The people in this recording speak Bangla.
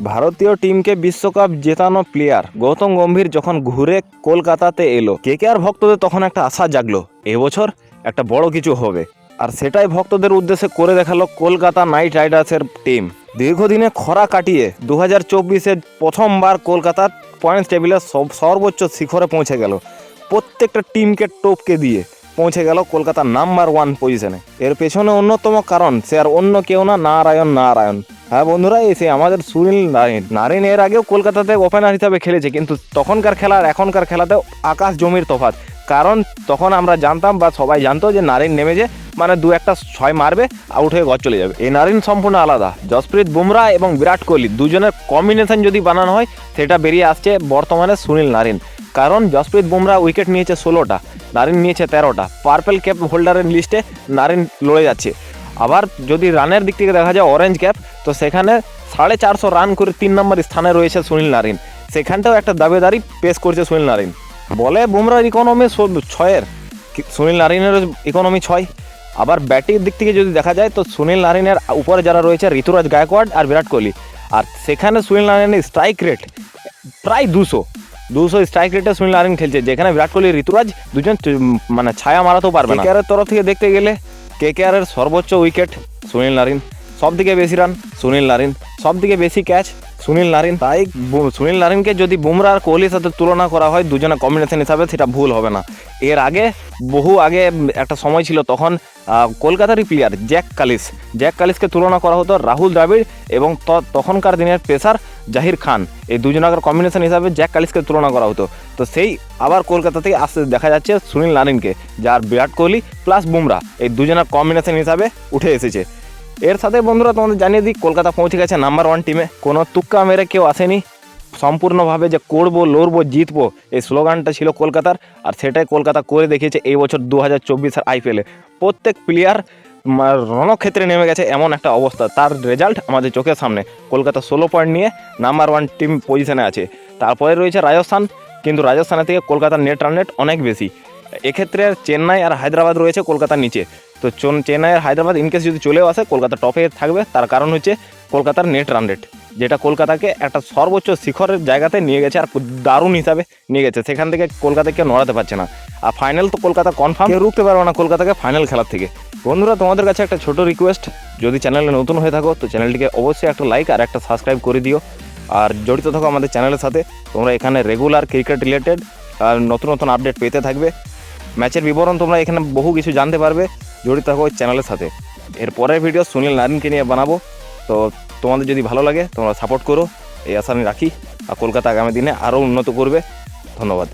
ভারতীয় টিমকে বিশ্বকাপ জেতানো প্লেয়ার গৌতম গম্ভীর যখন ঘুরে কলকাতাতে এলো কেকেআর ভক্তদের তখন একটা আশা জাগলো, এবছর একটা বড় কিছু হবে। আর সেটাই ভক্তদের উদ্দেশ্যে করে দেখাল কলকাতা নাইট রাইডার্সের টিম। দীর্ঘদিনে খরা কাটিয়ে দু হাজার প্রথমবার কলকাতার পয়েন্টস টেবিলের সব, সর্বোচ্চ শিখরে পৌঁছে গেল। প্রত্যেকটা টিমকে টপকে দিয়ে পৌঁছে গেল কলকাতার নাম্বার ওয়ান পজিশনে এর পেছনে অন্যতম কারণ, সে আর অন্য কেউ না, নারায়ণ নারায়ণ। হ্যাঁ বন্ধুরা এসে আমাদের সুনীল নারিন। নারিন এর আগেও কলকাতাতে ওপেনার হিসাবে খেলেছে, কিন্তু তখনকার খেলা আর এখনকার খেলাতে আকাশ জমির তফাৎ। কারণ তখন আমরা জানতাম বা সবাই জানতো যে নারিন নেমে যে মানে দু একটা ছয় মারবে, আউট হয়ে ঘর চলে যাবে। এই নারিন সম্পূর্ণ আলাদা। জসপ্রীত বুমরা এবং বিরাট কোহলি দুজনের কম্বিনেশন যদি বানানো হয়, সেটা বেরিয়ে আসছে বর্তমানে সুনীল নারিন। কারণ জসপ্রীত বুমরা উইকেট নিয়েছে ষোলোটা, নারিন নিয়েছে তেরোটা। পার্পেল ক্যাপ হোল্ডারের লিস্টে নারিন লড়ে যাচ্ছে। আবার যদি রানের দিক থেকে দেখা যায় অরেঞ্জ ক্যাপ তো সেখানে সাড়ে চারশো রান করে তিন নম্বর স্থানে রয়েছে সুনীল নারিন। সেখানটাও একটা দাবেদারি পেশ করছে সুনীল নারিন। বলে বুমরার ইকোনমি ছয়ের সুনীল নারিনের ইকোনমি ছয়। আবার ব্যাটিং দিক থেকে যদি দেখা যায়, তো সুনীল নারিনের উপরে যারা রয়েছে, ঋতুরাজ গায়কোয়াড আর বিরাট কোহলি। আর সেখানে সুনীল নারিনের স্ট্রাইক রেট প্রায় দুশো। দুশো স্ট্রাইক রেটে সুনীল নারিন খেলছে, যেখানে বিরাট কোহলি, ঋতুরাজ দুজন মানে ছায়া মারাতেও পারবে তরফ থেকে দেখতে গেলে কেকেআরের সর্বোচ্চ উইকেট সুনীল নারিন। সব থেকে বেশি রান সুনীল নারিন। সব থেকে বেশি ক্যাচ সুনীল নারিন। তাই সুনীল নারিনকে যদি বুমরা আর কোহলির সাথে তুলনা করা হয় দুজনে কম্বিনেশন হিসাবে সেটা ভুল হবে না। এর আগে, বহু আগে একটা সময় ছিল তখন কলকাতারই প্লেয়ার জ্যাক কালিস। জ্যাক কালিসকে তুলনা করা হতো রাহুল দ্রাবিড় এবং তখনকার দিনের পেসার জাহির খান। এই দুজনাকার কম্বিনেশন হিসাবে জ্যাক কালিসকে তুলনা করা হতো। তো সেই আবার কলকাতা থেকে আসতে দেখা যাচ্ছে সুনীল নারিনকে, যার বিরাট কোহলি প্লাস বুমরা এই দুজনের কম্বিনেশন হিসাবে উঠে এসেছে। এর সাথে বন্ধুরা তোমাদের জানিয়ে দিই, কলকাতা পৌঁছে গেছে নাম্বার ওয়ান টিমে কোনো তুক্কা মেরে কেউ আসেনি। সম্পূর্ণভাবে যে করব, লড়বো, জিতবো, এই স্লোগানটা ছিল কলকাতার। আর সেটাই কলকাতা করে দেখিয়েছে এই বছর দু হাজার চব্বিশের আইপিএলে প্রত্যেক প্লেয়ার রণক্ষেত্রে নেমে গেছে এমন একটা অবস্থা। তার রেজাল্ট আমাদের চোখের সামনে। কলকাতা ষোলো পয়েন্ট নিয়ে নাম্বার ওয়ান টিম পজিশনে আছে। তারপরে রয়েছে রাজস্থান। কিন্তু রাজস্থানের থেকে কলকাতার নেট রান রেট অনেক বেশি। এক্ষেত্রে চেন্নাই আর হায়দ্রাবাদ রয়েছে কলকাতার নিচে। তো চন চেন্নাই আর হায়দ্রাবাদ ইনকেস যদি চলেও আসে, কলকাতা টপে থাকবে। তার কারণ হচ্ছে কলকাতার নেট রান রেট যেটা কলকাতাকে একটা সর্বোচ্চ শিখরের জায়গাতে নিয়ে গেছে আর দারুণ হিসাবে নিয়ে গেছে। সেখান থেকে কলকাতা কেউ নড়াতে পারছে না। আর ফাইনাল তো কলকাতা কনফার্ম কেউ রুখতে পারবে না কলকাতাকে ফাইনাল খেলার থেকে। বন্ধুরা, তোমাদের কাছে একটা ছোট রিকোয়েস্ট যদি চ্যানেলে নতুন হয়ে থাকো, তো চ্যানেলটিকে অবশ্যই একটা লাইক আর একটা সাবস্ক্রাইব করে দিও। আর জড়িত থাকো আমাদের চ্যানেলের সাথে। তোমরা এখানে রেগুলার ক্রিকেট রিলেটেড আর নতুন নতুন আপডেট পেতে থাকবে। ম্যাচের বিবরণ তোমরা এখানে বহু কিছু জানতে পারবে। জড়িত থাকো চ্যানেলের সাথে। এর পরের ভিডিও সুনীল নারিনকে নিয়ে বানাবো। তো তোমাদের যদি ভালো লাগে তোমরা সাপোর্ট করো। এই আশা আমি রাখি। আর কলকাতা আগামী দিনে আরও উন্নত করবে। ধন্যবাদ।